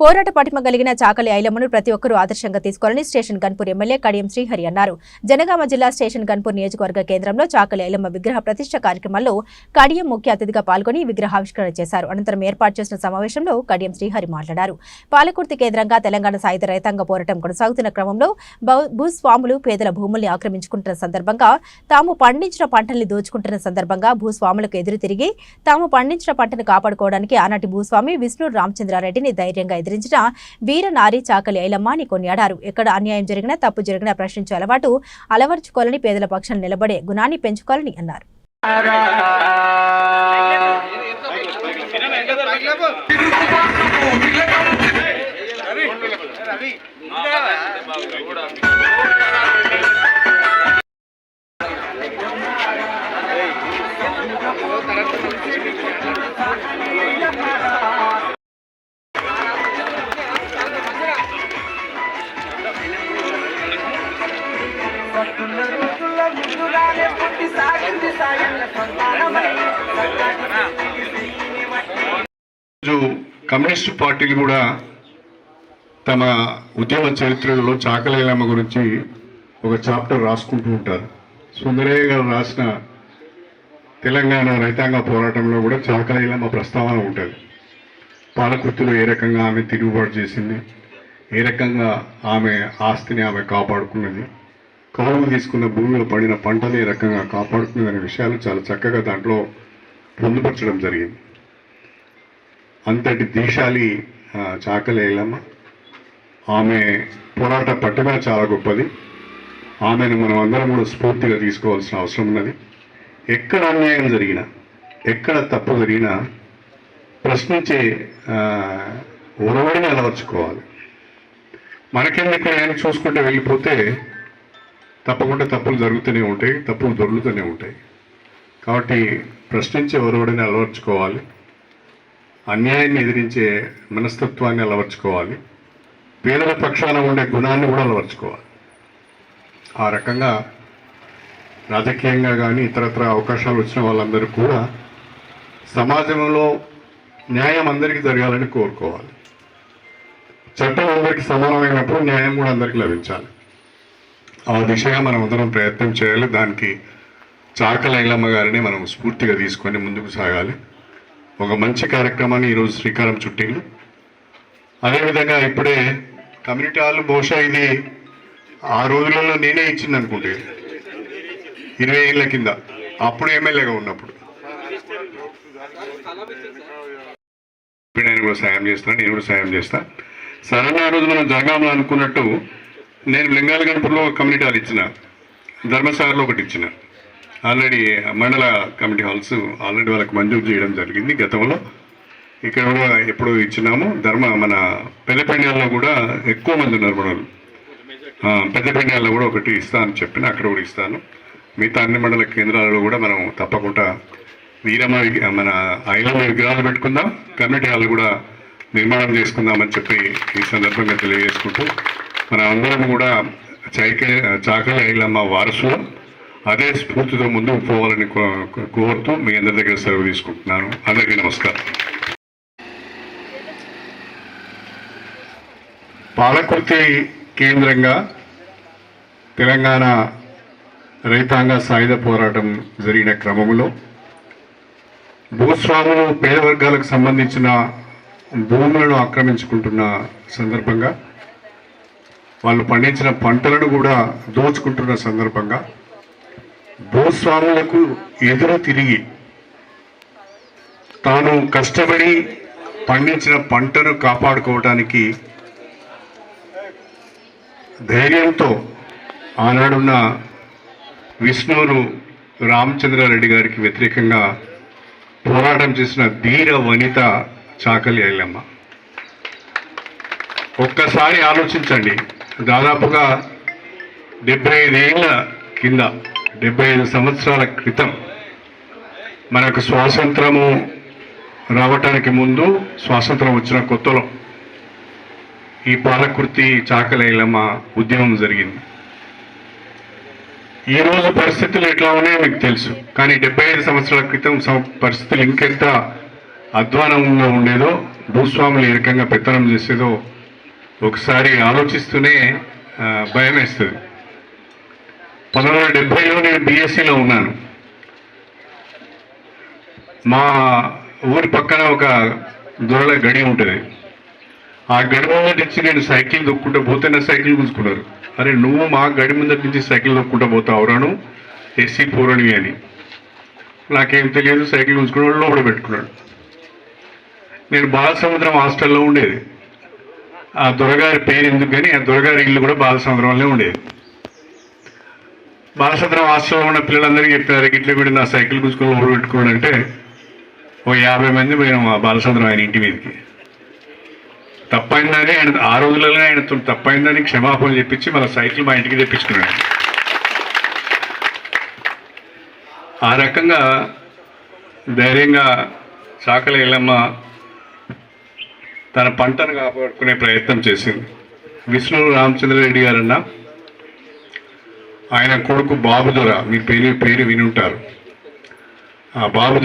పోరాట పటిమ కలిగిన చాకలి ఐలమ్మను ప్రతి ఒక్కరూ ఆదర్శంగా తీసుకోవాలని స్టేషన్ గన్పూర్ ఎమ్మెల్యే కడియం శ్రీహరి అన్నారు. జనగామ జిల్లా స్టేషన్ గన్పూర్ నియోజకవర్గ కేంద్రంలో చాకలి ఐలమ్మ విగ్రహ ప్రతిష్ట కార్యక్రమంలో కడియం ముఖ్య అతిథిగా పాల్గొని విగ్రహావిష్కరణ చేశారు. అనంతరం ఏర్పాటు చేసిన సమావేశంలో కడియం శ్రీహరి మాట్లాడారు. పాలకుర్తి కేంద్రంగా తెలంగాణ సాయుధ రైతాంగ పోరాటం కొనసాగుతున్న క్రమంలో భూ- భూస్వాములు పేదల భూముల్ని ఆక్రమించుకుంటున్న సందర్భంగా తాము పండించిన పంటల్ని దోచుకుంటున్న సందర్భంగా భూస్వాములకు ఎదురు తిరిగి తాము పండించిన పంటను కాపాడుకోవడానికి ఆనాటి భూస్వామి విష్ణు రామచంద్రారెడ్డిని ధైర్యంగా ఎదిరించిన వీర నారి చాకలి ఐలమ్మని కొనియాడారు. ఎక్కడ అన్యాయం జరిగినా తప్పు జరిగినా ప్రశ్నించే అలవాటు అలవర్చుకోవాలని పేదల పక్షాన్ని నిలబడే గుణాన్ని పెంచుకోవాలని అన్నారు. కమ్యూనిస్టు పార్టీలు కూడా తమ ఉద్యమ చరిత్రలో చాకలేలమ్మ గురించి ఒక చాప్టర్ రాసుకుంటూ ఉంటారు. సుందరయ్య గారు రాసిన తెలంగాణ రైతాంగ పోరాటంలో కూడా చాకలేలమ్మ ప్రస్తావన ఉంటుంది. పాలకుర్తిలో ఏ రకంగా ఆమె తిరుగుబాటు చేసింది ఏ రకంగా ఆమె ఆస్తిని ఆమె కాపాడుకున్నది కౌలు తీసుకున్న భూమిలో పడిన పంటని ఏ రకంగా కాపాడుతుందనే అనే విషయాలు చాలా చక్కగా దాంట్లో పొందుపరచడం జరిగింది. అంతటి దీశాలి చాకలేలమ్మ. ఆమె పోరాట పట్టుదల చాలా గొప్పది. ఆమెను మనం అందరం కూడా స్ఫూర్తిగా తీసుకోవాల్సిన అవసరం ఉన్నది. ఎక్కడ అన్యాయం జరిగినా ఎక్కడ తప్పు జరిగినా ప్రశ్నించే ఆ, ఉరవడిని అలవర్చుకోవాలి. మనకెందుకు ఆయన చూసుకుంటే వెళ్ళిపోతే తప్పకుండా తప్పులు జరుగుతూనే ఉంటాయి తప్పులు దొరుకుతూనే ఉంటాయి. కాబట్టి ప్రశ్నించే ఒరవడిని అలవర్చుకోవాలి. అన్యాయాన్ని ఎదిరించే మనస్తత్వాన్ని అలవర్చుకోవాలి. పేదల పక్షాన ఉండే గుణాన్ని కూడా అలవర్చుకోవాలి. ఆ రకంగా రాజకీయంగా కానీ ఇతరత్ర అవకాశాలు వచ్చిన వాళ్ళందరూ కూడా సమాజంలో న్యాయం అందరికీ జరగాలని కోరుకోవాలి. చట్టం అందరికీ సమానమైనప్పుడు న్యాయం కూడా అందరికీ లభించాలి. ఆ దిశగా మనం అందరం ప్రయత్నం చేయాలి. దానికి చాకలైలమ్మ గారిని మనం స్ఫూర్తిగా తీసుకొని ముందుకు సాగాలి. ఒక మంచి కార్యక్రమాన్ని ఈరోజు శ్రీకారం చుట్టింది. అదేవిధంగా ఇప్పుడే కమ్యూనిటీ హాల్ బహుశా ఇది ఆ రోజులలో నేనే ఇచ్చింది అనుకుంటే ఇరవై ఏళ్ళ కింద అప్పుడు ఎమ్మెల్యేగా ఉన్నప్పుడు. నేను కూడా సాయం చేస్తాను నేను కూడా సాయం చేస్తాను సడన్ ఆ రోజు మనం జరగామని అనుకున్నట్టు నేను లింగాల గణపూర్లో కమ్యూనిటీ హాల్ ఇచ్చిన. ధర్మశాలలో ఒకటి ఇచ్చిన. ఆల్రెడీ మండల కమిటీ హాల్స్ ఆల్రెడీ వాళ్ళకి మంజూరు చేయడం జరిగింది గతంలో. ఇక్కడ కూడా ఎప్పుడు ఇచ్చినాము. ధర్మ మన పెద్దపెండాల్లో కూడా ఎక్కువ మంది ఉన్నారు మనలు పెద్దపెండాల్లో కూడా ఒకటి ఇస్తా అని చెప్పిన అక్కడ కూడా ఇస్తాను. మిగతా అన్ని మండల కేంద్రాలలో కూడా మనం తప్పకుండా వీరమ్మ మన ఐలమ్మ విగ్రహాలు పెట్టుకుందాం. కమ్యూనిటీ హాల్ కూడా నిర్మాణం చేసుకుందామని చెప్పి ఈ సందర్భంగా తెలియజేసుకుంటూ అందరం కూడా చైకే చాకలి ఐలమ్మ వారసులు. అదే స్ఫూర్తితో ముందుకు పోవాలని కో- కోరుతూ మీ అందరి దగ్గర సెలవు తీసుకుంటున్నాను. అందరికీ నమస్కారం. పాలకుర్తి కేంద్రంగా తెలంగాణ రైతాంగ సాయుధ పోరాటం జరిగిన క్రమంలో భూస్వాములు పేద వర్గాలకు సంబంధించిన భూములను ఆక్రమించుకుంటున్న సందర్భంగా వాళ్ళు పండించిన పంటలను కూడా దోచుకుంటున్న సందర్భంగా భూస్వాములకు ఎదురు తిరిగి తాను కష్టపడి పండించిన పంటను కాపాడుకోవటానికి ధైర్యంతో ఆనాడున్న విష్ణువును రామచంద్రారెడ్డి గారికి వ్యతిరేకంగా పోరాటం చేసిన ధీర వనిత చాకలి ఐలమ్మ ఒక్కసారి ఆలోచించండి. దాదాపుగా డెబ్బై ఐదేళ్ళ కింద డెబ్బై ఐదు సంవత్సరాల క్రితం మనకు స్వాతంత్రము రావటానికి ముందు స్వాతంత్రం వచ్చిన కొత్తలో ఈ పాలకుర్తి చాకలైలమ్మ ఉద్యమం జరిగింది. ఈ రోజు పరిస్థితులు ఎట్లా ఉన్నాయో మీకు తెలుసు. కానీ డెబ్బై ఐదు సంవత్సరాల క్రితం పరిస్థితులు ఇంకెంత అధ్వానంగా ఉండేదో భూస్వాములు ఏ రకంగా పెత్తనం చేసేదో ఒకసారి ఆలోచిస్తూనే భయం వేస్తుంది పంతొమ్మిది వందల డెబ్బైలో నేను బీఎస్సీలో ఉన్నాను. మా ఊరి పక్కన ఒక దొరల గడి ఉంటుంది. ఆ గడి ముందటి నుంచి నేను సైకిల్ దొక్కుంటూ పోతే నా సైకిల్ గుంజుకున్నారు. అరే నువ్వు మా గడి ముందర నుంచి సైకిల్ దొక్కుంటూ పోతావు రాను ఎస్సీ పూరణి అని. నాకేం తెలియదు సైకిల్ గుంజుకున్నాడు లోపల పెట్టుకున్నాడు. నేను బాలసముద్రం హాస్టల్లో ఉండేది. ఆ దొరగారి పేరు ఎందుకు కానీ ఆ దొరగారి ఇల్లు కూడా బాలసముద్రంలోనే ఉండేది. బాలసముద్రం ఆశ్రమం ఉన్న పిల్లలందరికీ చెప్పినారు ఇట్లా కూడా నా సైకిల్ గుంజుకుని ఊరు పెట్టుకోవాలంటే అంటే ఓ యాభై మంది పోయినాం ఆ బాలసముద్రం ఆయన ఇంటి మీదకి. తప్పైందని ఆయన ఆ రోజులలోనే ఆయన తప్పైందని క్షమాపణలు చెప్పించి మన సైకిల్ మా ఇంటికి తెప్పించుకున్నాడు. ఆ రకంగా ధైర్యంగా చాకల ఎల్లమ్మ తన పంటను కాపాడుకునే ప్రయత్నం చేసింది. విష్ణు రామచంద్రరెడ్డి గారన్న ఆయన కొడుకు బాబుదొర మీ పేరు పేరు వినుంటారు. ఆ బాబుదొర